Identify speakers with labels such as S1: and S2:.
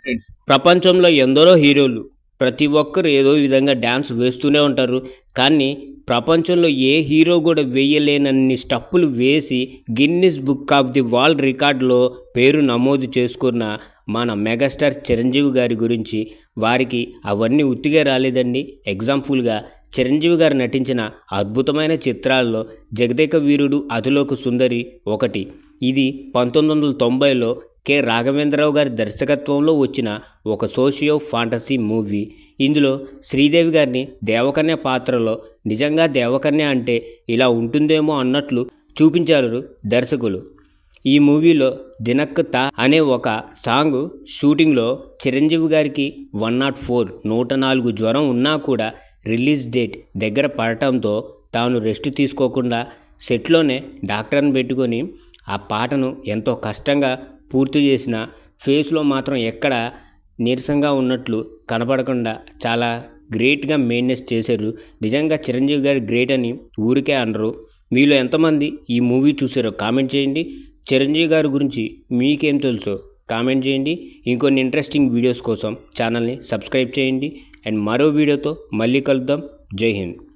S1: Friends ప్రపంచంలో ఎందరో హీరోలు ప్రతి ఒక్కరు ఏదో విధంగా డ్యాన్స్ వేస్తూనే ఉంటారు. కానీ ప్రపంచంలో ఏ హీరో కూడా వేయలేనన్ని స్టప్పులు వేసి Guinness book of the world రికార్డులో పేరు నమోదు చేసుకున్న మన మెగాస్టార్ చిరంజీవి గారి గురించి వారికి అవన్నీ ఉత్తిగా రాలేదండి. ఎగ్జాంపుల్గా చిరంజీవి గారు నటించిన అద్భుతమైన చిత్రాల్లో జగదేక వీరుడు అతిలోక సుందరి ఒకటి. ఇది పంతొమ్మిది వందల తొంభైలో కె. రాఘవేంద్రరావు గారి దర్శకత్వంలో వచ్చిన ఒక సోషియో ఫాంటసీ మూవీ. ఇందులో శ్రీదేవి గారిని దేవకన్య పాత్రలో నిజంగా దేవకన్య అంటే ఇలా ఉంటుందేమో అన్నట్లు చూపించారు దర్శకులు. ఈ మూవీలో దినక్ తా అనే ఒక సాంగ్ షూటింగ్లో చిరంజీవి గారికి వన్ నాట్ ఫోర్ నూట నాలుగు జ్వరం ఉన్నా కూడా రిలీజ్ డేట్ దగ్గర పడటంతో తాను రెస్ట్ తీసుకోకుండా సెట్లోనే డాక్టర్ని పెట్టుకొని ఆ పాటను ఎంతో కష్టంగా పూర్తి చేసిన ఫేస్లో మాత్రం ఎక్కడ నీరసంగా ఉన్నట్లు కనపడకుండా చాలా గ్రేట్గా మెయింటెన్స్ చేశారు. నిజంగా చిరంజీవి గారు గ్రేట్ అని ఊరికే అనరు. మీలో ఎంతమంది ఈ మూవీ చూసారో కామెంట్ చేయండి. చిరంజీవి గారి గురించి మీకేం తెలుసో కామెంట్ చేయండి. ఇంకొన్ని ఇంట్రెస్టింగ్ వీడియోస్ కోసం ఛానల్ని సబ్స్క్రైబ్ చేయండి. అండ్ మరో వీడియోతో మళ్ళీ కలుద్దాం. జై హింద్.